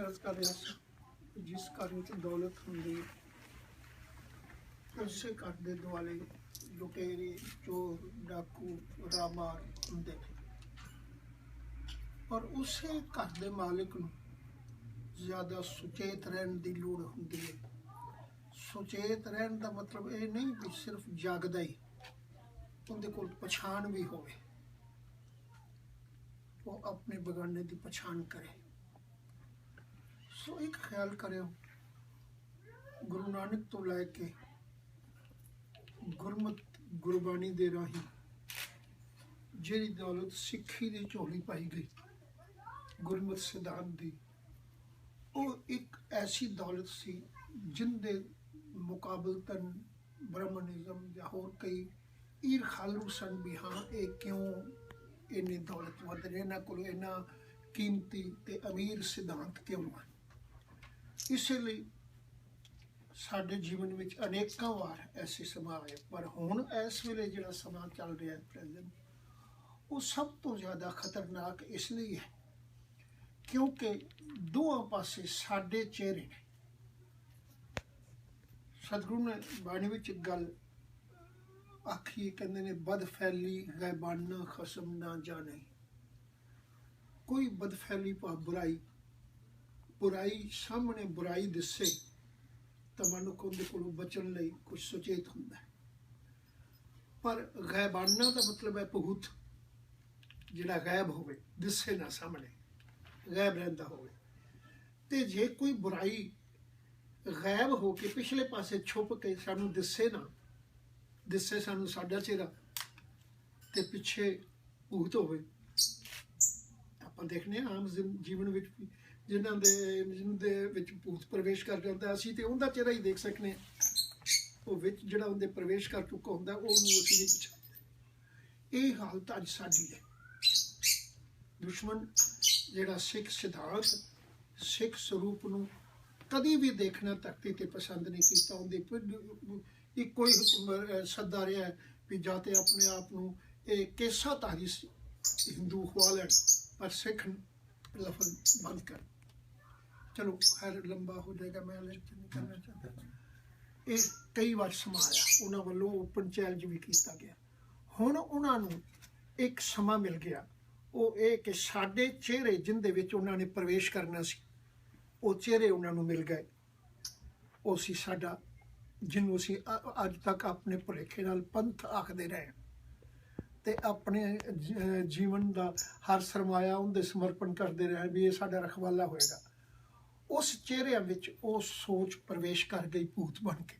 ਅਰਜ਼ ਕਰ ਰਿਹਾ ਸੀ ਜਿਸ ਘਰ ਵਿੱਚ ਦੌਲਤ ਹੁੰਦੀ ਉਸੇ ਘਰ ਦੇ ਦੁਆਲੇ ਲੁਟੇਰੇ ਚੋਰ ਡਾਕੂ ਰਾਮਾਰ ਹੁੰਦੇ ਨੇ ਔਰ ਉਸੇ ਘਰ ਦੇ ਮਾਲਕ ਨੂੰ ਜ਼ਿਆਦਾ ਸੁਚੇਤ ਰਹਿਣ ਦੀ ਲੋੜ ਹੁੰਦੀ ਹੈ ਸੁਚੇਤ ਰਹਿਣ ਦਾ ਮਤਲਬ ਇਹ ਨਹੀਂ ਕਿ ਸਿਰਫ ਜਾਗਦਾ ਹੀ ਉਹਦੇ ਕੋਲ ਪਛਾਣ ਵੀ ਹੋਵੇ ਉਹ ਆਪਣੇ ਬਗਾਨੇ ਦੀ ਪਛਾਣ ਕਰੇ ਸੋ ਇੱਕ ਖਿਆਲ ਕਰਿਓ, ਗੁਰੂ ਨਾਨਕ ਤੋਂ ਲੈ ਕੇ ਗੁਰਮਤ ਗੁਰਬਾਣੀ ਦੇ ਰਾਹੀਂ ਜਿਹੜੀ ਦੌਲਤ ਸਿੱਖੀ ਦੀ ਝੋਲੀ ਪਾਈ ਗਈ, ਗੁਰਮਤ ਸਿਧਾਂਤ ਦੀ, ਉਹ ਇੱਕ ਐਸੀ ਦੌਲਤ ਸੀ ਜਿੰਦੇ ਮੁਕਾਬਲਤਨ ਬ੍ਰਹਮਨਿਜ਼ਮ ਜਾਂ ਹੋਰ ਕਈ ਈਰ ਖਾਲੂ ਸਨ ਵੀ ਹਾਂ, ਇਹ ਕਿਉਂ ਇੰਨੀ ਦੌਲਤ ਵਧ ਰਹੀ, ਇਹਨਾਂ ਕੋਲ ਇਹਨਾਂ ਕੀਮਤੀ ਤੇ ਅਮੀਰ ਸਿਧਾਂਤ ਕਿਉਂ ਹਨ? ਇਸੇ ਲਈ ਸਾਡੇ ਜੀਵਨ ਵਿੱਚ ਅਨੇਕਾਂ ਵਾਰ ਐਸੇ ਸਮਾਂ ਆਏ, ਪਰ ਹੁਣ ਇਸ ਵੇਲੇ ਜਿਹੜਾ ਸਮਾਂ ਚੱਲ ਰਿਹਾ ਹੈ ਪ੍ਰੈਜ਼ੈਂਟ, ਉਹ ਸਭ ਤੋਂ ਜ਼ਿਆਦਾ ਖਤਰਨਾਕ ਇਸ ਲਈ ਹੈ ਕਿਉਂਕਿ ਦੋਹਾਂ ਪਾਸੇ ਸਾਡੇ ਚਿਹਰੇ ਨੇ। ਸਤਿਗੁਰੂ ਨੇ ਬਾਣੀ ਵਿੱਚ ਗੱਲ ਆਖੀ, ਕਹਿੰਦੇ ਨੇ, ਬਦ ਫੈਲੀ ਗੈਬਾਨਾ ਖਸਮ ਨਾ ਜਾਣੇ। ਕੋਈ ਬਦ ਫੈਲੀ ਪਾ ਬੁਰਾਈ ਬੁਰਾਈ ਸਾਹਮਣੇ ਬੁਰਾਈ ਦਿਸੇ ਤਾਂ ਮਨੁੱਖ ਉਹਦੇ ਕੋਲੋਂ ਬਚਣ ਲਈ ਕੁਝ ਸੁਚੇਤ ਹੁੰਦਾ ਪਰ ਗੈਬਾਨਾ ਦਾ ਮਤਲਬ ਹੈ ਭੂਤ, ਜਿਹੜਾ ਗਾਇਬ ਹੋਵੇ, ਦਿਸੇ ਨਾ ਸਾਹਮਣੇ ਗਾਇਬ ਰਹਿੰਦਾ ਹੋਵੇ। ਤੇ ਜੇ ਕੋਈ ਬੁਰਾਈ ਗਾਇਬ ਹੋ ਕੇ ਪਿਛਲੇ ਪਾਸੇ ਛੁਪ ਕੇ ਸਾਨੂੰ ਦਿਸੇ ਨਾ, ਦਿਸੇ ਸਾਨੂੰ ਸਾਡਾ ਚਿਹਰਾ ਤੇ ਪਿੱਛੇ ਭੂਤ ਹੋਵੇ, ਆਪਾਂ ਦੇਖਨੇ ਹਾਂ ਆਮ ਜੀਵਨ ਵਿੱਚ ਵੀ ਜਿਨ੍ਹਾਂ ਦੇ ਜਿਨ੍ਹਾਂ ਦੇ ਵਿੱਚ ਭੂਤ ਪ੍ਰਵੇਸ਼ ਕਰ ਜਾਂਦਾ ਅਸੀਂ ਤੇ ਉਹਦਾ ਚਿਹਰਾ ਹੀ ਦੇਖ ਸਕਨੇ ਹਾਂ। ਉਹ ਵਿੱਚ ਜਿਹੜਾ ਉਹਦੇ ਪ੍ਰਵੇਸ਼ ਕਰ ਚੁੱਕਾ ਹੁੰਦਾ ਉਹਨੂੰ ਅਸੀਂ ਨਹੀਂ ਪਛਾਣਦੇ ਇਹ ਹਾਲਤ ਅੱਜ ਸਾਡੀ ਹੈ। ਦੁਸ਼ਮਣ ਜਿਹੜਾ ਸਿੱਖ ਸਿਧਾਂਤ ਸਿੱਖ ਸਰੂਪ ਨੂੰ ਕਦੀ ਵੀ ਦੇਖਣਾ ਧਰਤੀ ਤੇ ਪਸੰਦ ਨਹੀਂ ਕੀਤਾ। ਉਹਦੇ ਇੱਕੋ ਹੀ ਅਹ, ਸੱਦਾ ਰਿਹਾ ਵੀ ਜਾਂ ਤੇ ਆਪਣੇ ਆਪ ਨੂੰ ਇਹ ਕੇਸਾ ਧਾਰੀ ਹਿੰਦੂ ਖਵਾ ਲੈਣ ਪਰ ਸਿੱਖ ਲਫ਼ਜ਼ ਬੰਦ ਕਰ ਚਲੋ ਖੈਰ ਲੰਬਾ ਹੋ ਜਾਏਗਾ, ਮੈਂ ਲੈਕਚਰ ਨਹੀਂ ਕਰਨਾ ਚਾਹੁੰਦਾ। ਇਹ ਕਈ ਵਾਰ ਸਮਾਇਆ ਉਹਨਾਂ ਵੱਲੋਂ ਓਪਨ ਚੈਲੰਜ ਵੀ ਕੀਤਾ ਗਿਆ। ਹੁਣ ਉਹਨਾਂ ਨੂੰ ਇੱਕ ਸਮਾਂ ਮਿਲ ਗਿਆ, ਉਹ ਇਹ ਕਿ ਸਾਡੇ ਚਿਹਰੇ ਜਿੰਦੇ ਵਿੱਚ ਉਹਨਾਂ ਨੇ ਪ੍ਰਵੇਸ਼ ਕਰਨਾ ਸੀ, ਉਹ ਚਿਹਰੇ ਉਹਨਾਂ ਨੂੰ ਮਿਲ ਗਏ। ਉਹ ਸੀ ਸਾਡਾ, ਜਿਹਨੂੰ ਅਸੀਂ ਅੱਜ ਤੱਕ ਆਪਣੇ ਭੁਲੇਖੇ ਨਾਲ ਪੰਥ ਆਖਦੇ ਰਹੇ ਤੇ ਆਪਣੇ ਜੀਵਨ ਦਾ ਹਰ ਸਰਮਾਇਆ, ਉਹਦੇ ਸਮਰਪਣ ਕਰਦੇ ਰਹੇ ਵੀ ਇਹ ਸਾਡਾ ਰਖਵਾਲਾ ਹੋਏਗਾ। ਉਸ ਚਿਹਰਿਆਂ ਵਿੱਚ ਉਹ ਸੋਚ ਪ੍ਰਵੇਸ਼ ਕਰ ਗਈ ਭੂਤ ਬਣ ਕੇ।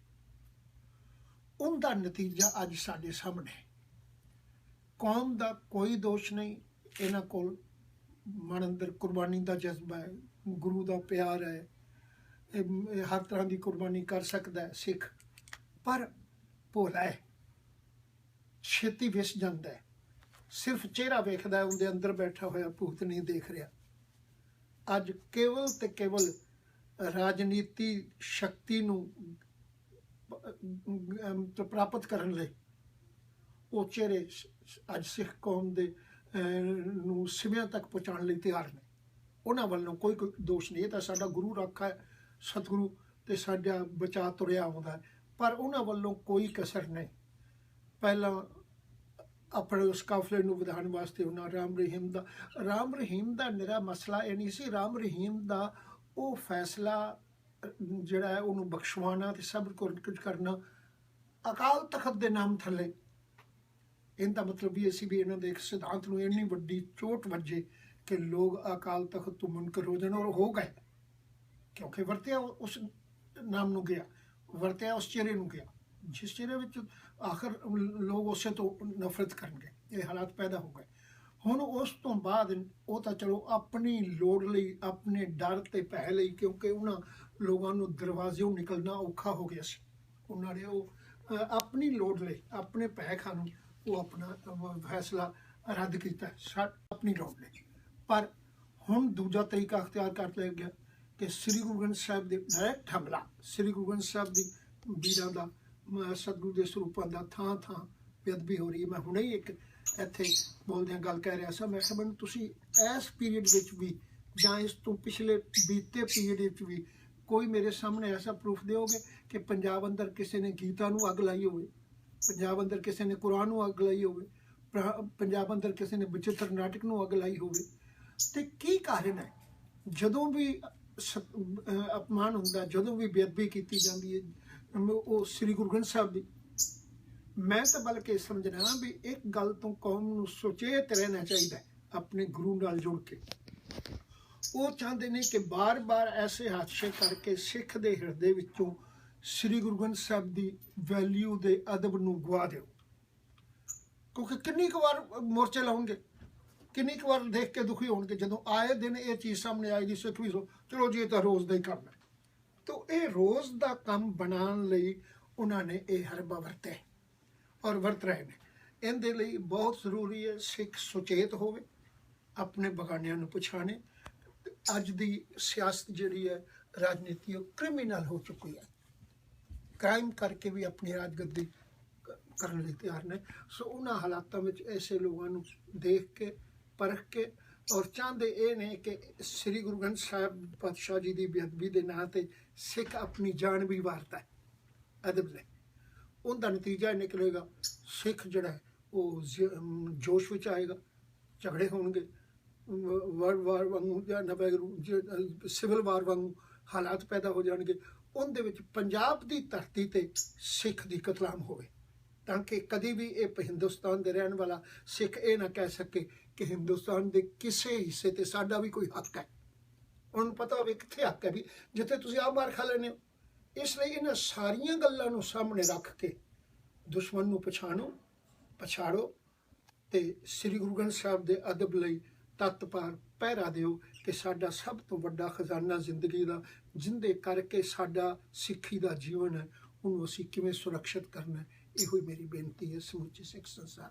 ਉਹਦਾ ਨਤੀਜਾ ਅੱਜ ਸਾਡੇ ਸਾਹਮਣੇ ਹੈ। ਕੌਮ ਦਾ ਕੋਈ ਦੋਸ਼ ਨਹੀਂ, ਇਹਨਾਂ ਕੋਲ ਮਨ ਅੰਦਰ ਕੁਰਬਾਨੀ ਦਾ ਜਜ਼ਬਾ ਹੈ, ਗੁਰੂ ਦਾ ਪਿਆਰ ਹੈ, ਇਹ ਹਰ ਤਰ੍ਹਾਂ ਦੀ ਕੁਰਬਾਨੀ ਕਰ ਸਕਦਾ ਹੈ, ਸਿੱਖ। ਪਰ ਭੋਲਾ ਹੈ, ਛੇਤੀ ਵਿਸ ਜਾਂਦਾ ਹੈ। ਸਿਰਫ ਚਿਹਰਾ ਵੇਖਦਾ ਹੈ, ਉਹਦੇ ਅੰਦਰ ਬੈਠਾ ਹੋਇਆ ਭੂਤ ਨਹੀਂ ਦੇਖ ਰਿਹਾ। ਅੱਜ ਕੇਵਲ ਤੇ ਕੇਵਲ ਰਾਜਨੀਤੀ ਸ਼ਕਤੀ ਨੂੰ ਪ੍ਰਾਪਤ ਕਰਨ ਲਈ ਉਹ ਚਿਹਰੇ ਅੱਜ ਸਿੱਖ ਕੌਮ ਦੇ ਨੂੰ ਸਿਵਿਆਂ ਤੱਕ ਪਹੁੰਚਾਉਣ ਲਈ ਤਿਆਰ ਨੇ ਉਹਨਾਂ ਵੱਲੋਂ ਕੋਈ ਕੋਈ ਦੋਸ਼ ਨਹੀਂ, ਇਹ ਤਾਂ ਸਾਡਾ ਗੁਰੂ ਰੱਖਾ ਹੈ, ਸਤਿਗੁਰੂ ਤੇ ਸਾਡਾ ਬਚਾ ਤੁਰਿਆ ਆਉਂਦਾ ਹੈ। ਪਰ ਉਹਨਾਂ ਵੱਲੋਂ ਕੋਈ ਕਸਰ ਨਹੀਂ ਪਹਿਲਾਂ ਆਪਣੇ ਉਸ ਕਾਫਲੇ ਨੂੰ ਵਧਾਉਣ ਵਾਸਤੇ ਉਹਨਾਂ ਰਾਮ ਰਹੀਮ ਦਾ, ਰਾਮ ਰਹੀਮ ਦਾ ਨਿਰਾ ਮਸਲਾ ਇਹ ਨਹੀਂ ਸੀ, ਰਾਮ ਰਹੀਮ ਦਾ ਉਹ ਫੈਸਲਾ, ਜਿਹੜਾ ਹੈ ਉਹਨੂੰ ਬਖਸ਼ਵਾਉਣਾ ਤੇ ਸਬਰ ਕੁਝ ਕਰਨਾ ਅਕਾਲ ਤਖਤ ਦੇ ਨਾਮ ਥੱਲੇ। ਇਹਦਾ ਮਤਲਬ ਇਹ ਸੀ ਵੀ ਇਹਨਾਂ ਦੇ ਇੱਕ ਸਿਧਾਂਤ ਨੂੰ ਇੰਨੀ ਵੱਡੀ ਚੋਟ ਵੱਜੇ ਕਿ ਲੋਕ ਅਕਾਲ ਤਖਤ ਤੋਂ ਮੁਨਕਰ ਹੋ ਜਾਣ ਔਰ ਹੋ ਗਏ। ਕਿਉਂਕਿ ਵਰਤਿਆ ਉਸ ਨਾਮ ਨੂੰ ਗਿਆ, ਵਰਤਿਆ ਉਸ ਚਿਹਰੇ ਨੂੰ ਗਿਆ। ਜਿਸ ਚਿਹਰੇ ਵਿੱਚ ਆਖਰ ਲੋਕ ਉਸੇ ਤੋਂ ਨਫ਼ਰਤ ਕਰਨਗੇ, ਇਹ ਹਾਲਾਤ ਪੈਦਾ ਹੋ ਗਏ। ਹੁਣ ਉਸ ਤੋਂ ਬਾਅਦ ਉਹ ਤਾਂ ਚਲੋ ਆਪਣੀ ਲੋੜ ਲਈ, ਆਪਣੇ ਡਰ ਤੇ ਭੈ ਲਈ, ਕਿਉਂਕਿ ਉਹਨਾਂ ਲੋਕਾਂ ਨੂੰ ਦਰਵਾਜ਼ਿਓਂ ਨਿਕਲਣਾ ਔਖਾ ਹੋ ਗਿਆ ਸੀ। ਉਹਨਾਂ ਨੇ ਉਹ ਆਪਣੀ ਲੋੜ ਲਈ, ਆਪਣੇ ਭੈ ਖਾਨੂੰ ਉਹ ਆਪਣਾ ਫੈਸਲਾ ਰੱਦ ਕੀਤਾ, ਸਾ- ਆਪਣੀ ਲੋੜ ਲਈ। ਪਰ ਹੁਣ ਦੂਜਾ ਤਰੀਕਾ ਅਖਤਿਆਰ ਕਰ ਲਿਆ ਗਿਆ ਕਿ ਸ੍ਰੀ ਗੁਰੂ ਗ੍ਰੰਥ ਸਾਹਿਬ ਦੇ ਡਾਇਰੈਕਟ ਹਮਲਾ, ਸ੍ਰੀ ਗੁਰੂ ਗ੍ਰੰਥ ਸਾਹਿਬ ਦੀ ਵੀਰਾਂ ਦਾ ਸਤਿਗੁਰੂ ਦੇ ਸਰੂਪਾਂ ਦਾ ਥਾਂ ਥਾਂ ਬੇਅਦਬੀ ਹੋ ਰਹੀ ਹੈ। ਮੈਂ ਹੁਣੇ ਹੀ ਇੱਕ ਇੱਥੇ ਬੋਲਦਿਆਂ ਗੱਲ ਕਹਿ ਰਿਹਾ ਸੀ। ਮੈਂ ਕਿਹਾ, ਮੈਨੂੰ ਤੁਸੀਂ ਇਸ ਪੀਰੀਅਡ ਵਿੱਚ ਵੀ ਜਾਂ ਇਸ ਤੋਂ ਪਿਛਲੇ ਬੀਤੇ ਪੀਰੀਅਡ ਵਿੱਚ ਵੀ ਕੋਈ ਮੇਰੇ ਸਾਹਮਣੇ ਐਸਾ ਪ੍ਰੂਫ ਦਿਓਗੇ ਕਿ ਪੰਜਾਬ ਅੰਦਰ ਕਿਸੇ ਨੇ ਗੀਤਾ ਨੂੰ ਅੱਗ ਲਾਈ ਹੋਵੇ? ਪੰਜਾਬ ਅੰਦਰ ਕਿਸੇ ਨੇ ਕੁਰਾਨ ਨੂੰ ਅੱਗ ਲਾਈ ਹੋਵੇ? ਪੰਜਾਬ ਅੰਦਰ ਕਿਸੇ ਨੇ ਬਚਿੱਤਰ ਨਾਟਕ ਨੂੰ ਅੱਗ ਲਾਈ ਹੋਵੇ? ਤੇ ਕੀ ਕਾਰਨ ਹੈ? ਜਦੋਂ ਵੀ ਅਪਮਾਨ ਹੁੰਦਾ, ਜਦੋਂ ਵੀ ਬੇਅਦਬੀ ਕੀਤੀ ਜਾਂਦੀ ਹੈ ਉਹ ਸ੍ਰੀ ਗੁਰੂ ਗ੍ਰੰਥ ਸਾਹਿਬ ਦੀ। ਮੈਂ ਤਾਂ ਬਲਕਿ ਸਮਝਣਾ ਵੀ ਇੱਕ ਗੱਲ ਤੋਂ ਕੌਮ ਨੂੰ ਸੁਚੇਤ ਰਹਿਣਾ ਚਾਹੀਦਾ ਆਪਣੇ ਗੁਰੂ ਨਾਲ ਜੁੜ ਕੇ। ਉਹ ਚਾਹੁੰਦੇ ਨੇ ਕਿ ਬਾਰ-ਬਾਰ ਐਸੇ ਹਾਦਸੇ ਕਰਕੇ ਸਿੱਖ ਦੇ ਹਿਰਦੇ ਵਿੱਚੋਂ ਸ੍ਰੀ ਗੁਰੂ ਗ੍ਰੰਥ ਸਾਹਿਬ ਦੀ ਵੈਲਿਊ ਦੇ ਅਦਬ ਨੂੰ ਗਵਾ ਦਿਓ। ਕਿਉਂਕਿ ਕਿੰਨੀ ਕੁ ਵਾਰ ਮੋਰਚੇ ਲਾਉਣਗੇ, ਕਿੰਨੀ ਕੁ ਵਾਰ ਦੇਖ ਕੇ ਦੁਖੀ ਹੋਣਗੇ, ਜਦੋਂ ਆਏ ਦਿਨ ਇਹ ਚੀਜ਼ ਸਾਹਮਣੇ ਆਏਗੀ, ਸਿੱਖ ਵੀ ਸੋ ਚਲੋ ਜੀ, ਇਹ ਤਾਂ ਰੋਜ਼ ਦਾ ਹੀ ਕੰਮ ਹੈ। ਤੋ ਇਹ ਰੋਜ਼ ਦਾ ਕੰਮ ਬਣਾਉਣ ਲਈ ਉਹਨਾਂ ਨੇ ਇਹ ਹਰਬਾ ਵਰਤਿਆ ਔਰ ਵਰਤ ਰਹੇ ਨੇ। ਇਹਦੇ ਲਈ ਬਹੁਤ ਜ਼ਰੂਰੀ ਹੈ ਸਿੱਖ ਸੁਚੇਤ ਹੋਵੇ, ਆਪਣੇ ਬਗਾਨਿਆਂ ਨੂੰ ਪਛਾਣੇ। ਤੇ ਅੱਜ ਦੀ ਸਿਆਸਤ ਜਿਹੜੀ ਹੈ, ਰਾਜਨੀਤੀ ਉਹ ਕ੍ਰਿਮੀਨਲ ਹੋ ਚੁੱਕੀ ਹੈ। ਕ੍ਰਾਈਮ ਕਰਕੇ ਵੀ ਆਪਣੀ ਰਾਜਗੱਦੀ ਕਰਨ ਲਈ ਤਿਆਰ ਨੇ। ਸੋ ਉਹਨਾਂ ਹਾਲਾਤਾਂ ਵਿੱਚ ਐਸੇ ਲੋਕਾਂ ਨੂੰ ਦੇਖ ਕੇ, ਪਰਖ ਕੇ ਔਰ ਚਾਹੁੰਦੇ ਇਹ ਨੇ ਕਿ ਸ੍ਰੀ ਗੁਰੂ ਗ੍ਰੰਥ ਸਾਹਿਬ ਪਾਤਸ਼ਾਹ ਜੀ ਦੀ ਬੇਅਦਬੀ ਦੇ ਨਾਂ ਤੇ ਸਿੱਖ ਆਪਣੀ ਜਾਨ ਵੀ ਵਾਰਤਾ ਅਦਬ ਨੇ ਉਹਦਾ ਨਤੀਜਾ ਨਿਕਲੇਗਾ, ਸਿੱਖ ਜਿਹੜਾ ਉਹ ਜੋਸ਼ ਵਿੱਚ ਆਏਗਾ, ਝਗੜੇ ਹੋਣਗੇ ਵਾਰ ਵਾਰ ਵਾਂਗੂ ਜਾਂ ਨਵੇਂ ਸਿਵਲ ਵਾਰ ਵਾਂਗੂ ਹਾਲਾਤ ਪੈਦਾ ਹੋ ਜਾਣਗੇ, ਉਹਦੇ ਵਿੱਚ ਪੰਜਾਬ ਦੀ ਧਰਤੀ ਤੇ ਸਿੱਖ ਦੀ ਕਤਲਾਮ ਹੋਵੇ। ਤਾਂ ਕਿ ਕਦੀ ਵੀ ਇਹ ਹਿੰਦੁਸਤਾਨ ਦੇ ਰਹਿਣ ਵਾਲਾ ਸਿੱਖ ਇਹ ਨਾ ਕਹਿ ਸਕੇ ਕਿ ਹਿੰਦੁਸਤਾਨ ਦੇ ਕਿਸੇ ਹਿੱਸੇ ਤੇ ਸਾਡਾ ਵੀ ਕੋਈ ਹੱਕ ਹੈ। ਉਹਨੂੰ ਪਤਾ ਹੋਵੇ ਕਿੱਥੇ ਹੱਕ ਹੈ ਵੀ ਜਿੱਥੇ ਤੁਸੀਂ ਆਪ ਮਾਰ ਖਾ ਲੈਂਦੇ ਹੋ। ਇਸ ਲਈ ਇਹਨਾਂ ਸਾਰੀਆਂ ਗੱਲਾਂ ਨੂੰ ਸਾਹਮਣੇ ਰੱਖ ਕੇ ਦੁਸ਼ਮਣ ਨੂੰ ਪਛਾਣੋ, ਪਛਾੜੋ ਤੇ ਸ੍ਰੀ ਗੁਰੂ ਗ੍ਰੰਥ ਸਾਹਿਬ ਦੇ ਅਦਬ ਲਈ ਤਤ ਪਾਰ ਪਹਿਰਾ ਦਿਓ ਕਿ ਸਾਡਾ ਸਭ ਤੋਂ ਵੱਡਾ ਖਜ਼ਾਨਾ ਜ਼ਿੰਦਗੀ ਦਾ, ਜਿੰਦੇ ਕਰਕੇ ਸਾਡਾ ਸਿੱਖੀ ਦਾ ਜੀਵਨ ਹੈ, ਉਹਨੂੰ ਅਸੀਂ ਕਿਵੇਂ ਸੁਰੱਖਿਅਤ ਕਰਨਾ ਇਹੋ ਹੀ ਮੇਰੀ ਬੇਨਤੀ ਹੈ ਸਮੁੱਚੇ ਸਿੱਖ ਸੰਸਾਰ